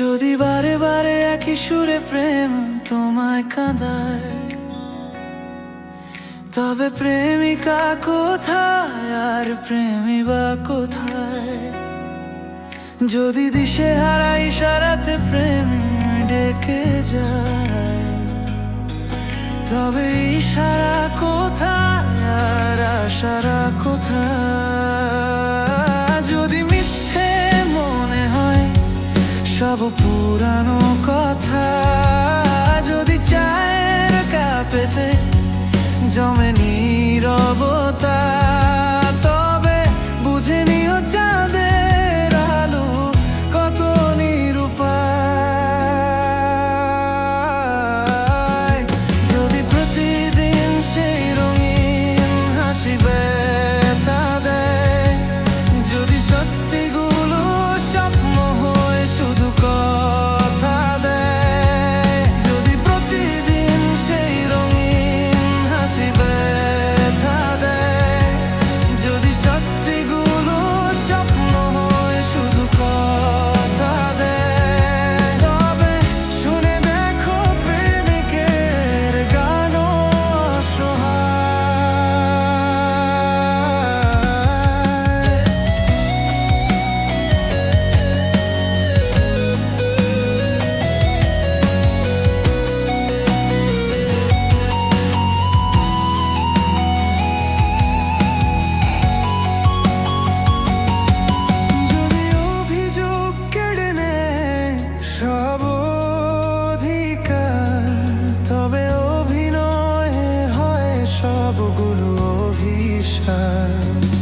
যদি বারে বারে একই সুরে প্রেম তোমায় কাঁদায়, তবে প্রেমিকা কোথায় আর প্রেমী বা কোথায়? যদি দিশে হারাই ইশারাতে প্রেম ডেকে যায়, তবে ইশারা কোথায় আর আশারা কোথায়? যদি সব পুরানো কথা। যদি চা গল্পগুলো অভিশাপ